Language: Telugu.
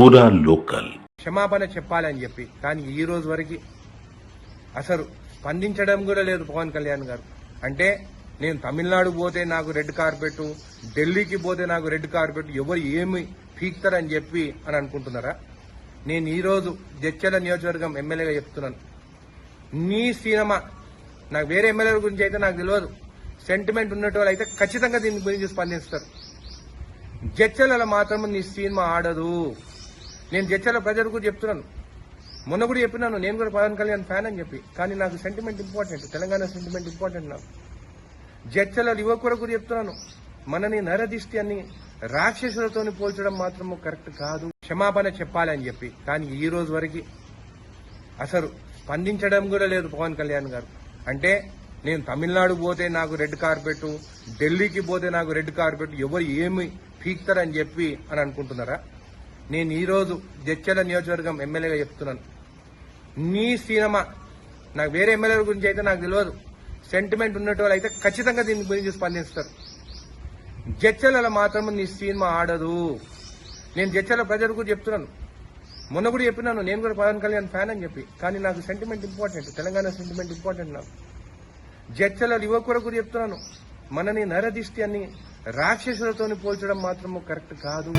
పూరా లోకల్. క్షమాపణ చెప్పాలని చెప్పి కానీ ఈ రోజు వరకు అసలు స్పందించడం కూడా లేదు పవన్ కళ్యాణ్ గారు. అంటే నేను తమిళనాడు పోతే నాకు రెడ్ కార్పెట్ ఢిల్లీకి పోతే నాకు రెడ్ కార్పెట్ ఎవరు ఏమి పీక్తారని చెప్పి అని అనుకుంటున్నారా? నేను ఈ రోజు జడ్చల నియోజకవర్గం ఎమ్మెల్యేగా చెప్తున్నాను. నీ సినిమా నాకు వేరే ఎమ్మెల్యేల గురించి అయితే నాకు తెలియదు. సెంటిమెంట్ ఉన్నట్టు అయితే ఖచ్చితంగా దీని గురించి స్పందిస్తారు. జడ్చలలో మాత్రం నీ సినిమా ఆడదు. నేను జడ్చల ప్రజలకు కూడా చెప్తున్నాను. మొన్న కూడా చెప్పినాను నేను కూడా పవన్ కళ్యాణ్ ఫ్యాన్ అని చెప్పి. కానీ నాకు sentiment important Telangana sentiment important నాకు. జడ్చల యువకుడు కూడా చెప్తున్నాను. మనని నరదిష్టి అని రాక్షసులతో పోల్చడం మాత్రం కరెక్ట్ కాదు. క్షమాపణ చెప్పాలని చెప్పి. కానీ ఈ రోజు వరకు అసలు స్పందించడం కూడా లేదు పవన్ కళ్యాణ్ గారు. అంటే నేను తమిళనాడు పోతే నాకు రెడ్ కార్పెట్ ఢిల్లీకి పోతే నాకు రెడ్ కార్పెట్ ఎవరు ఏమి పీక్తారని చెప్పి అని అనుకుంటున్నారా? నేను ఈరోజు రోజు జడ్చల నియోజకవర్గం ఎమ్మెల్యేగా చెప్తున్నాను. నీ సినిమా నాకు వేరే ఎమ్మెల్యేల గురించి అయితే నాకు తెలియదు. సెంటిమెంట్ ఉన్నట్టు అయితే ఖచ్చితంగా దీని గురించి స్పందిస్తారు. జడ్చలలో మాత్రం నీ సినిమా ఆడదు. నేను జడ్చల ప్రజలు కూడా చెప్తున్నాను. మొన్న కూడా చెప్పినాను నేను కూడా పవన్ కళ్యాణ్ ఫ్యాన్ అని చెప్పి. కానీ నాకు sentiment important Telangana sentiment important నాకు. జడ్చల యువకుల కూడా చెప్తున్నాను మనని నరదిష్టి అని రాక్షసులతో పోల్చడం మాత్రం కరెక్ట్ కాదు.